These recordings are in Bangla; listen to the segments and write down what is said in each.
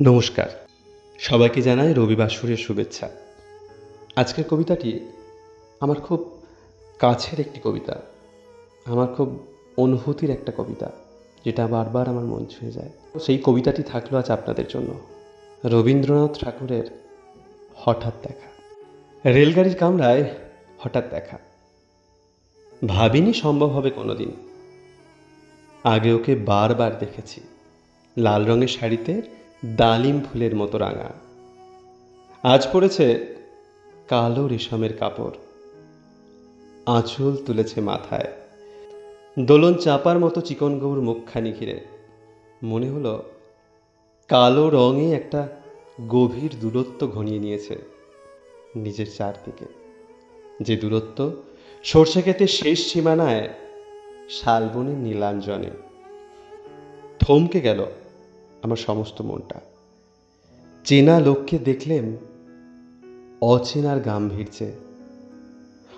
নমস্কার। সবাইকে জানাই রবিবার সুরের শুভেচ্ছা। আজকের কবিতাটি আমার খুব কাছের একটি কবিতা। আমার খুব অনুভূতির একটা কবিতা, যেটা বারবার আমার মন ছুঁয়ে যায়। সেই কবিতাটি থাকল আজ আপনাদের জন্য। রবীন্দ্রনাথ ঠাকুরের হঠাৎ দেখা। রেলগাড়ির কামরায় হঠাৎ দেখা। ভাবিনি সম্ভব হবে কোনোদিন। আগে ওকে বারবার দেখেছি। লাল রঙের শাড়িতে ডালিম ফুলের মতো রাঙা। আজ পড়েছে কালো রেশমের কাপড়। আঁচল তুলেছে মাথায়। দোলন চাপার মতো চিকন গৌর মুখখানি ঘিরে। মনে হলো কালো রঙে একটা গভীর দূরত্ব ঘনিয়ে নিয়েছে নিজের চারদিকে। যে দূরত্ব সর্ষে ক্ষেতের শেষ সীমানায় শালবনের নীলাঞ্জনে। থমকে গেল আমার সমস্ত মনটা। চেনা লোককে দেখলেম অচেনার গাম্ভীর্যে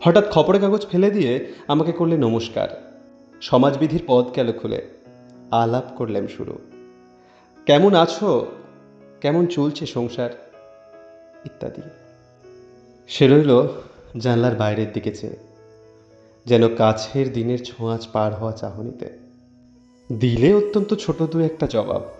হঠাৎ খবরের কাগজ ফেলে দিয়ে আমাকে করলে নমস্কার। সমাজবিধির পদ গেল খুলে? আলাপ করলাম শুরু। কেমন আছো? কেমন চলছে সংসার? ইত্যাদি। সে রইল জানলার বাইরের দিকে চেয়ে। যেন কাছের দিনের ছোঁয়াচ পার হওয়া চাহনিতে। দিলে অত্যন্ত ছোট দু একটা জবাব।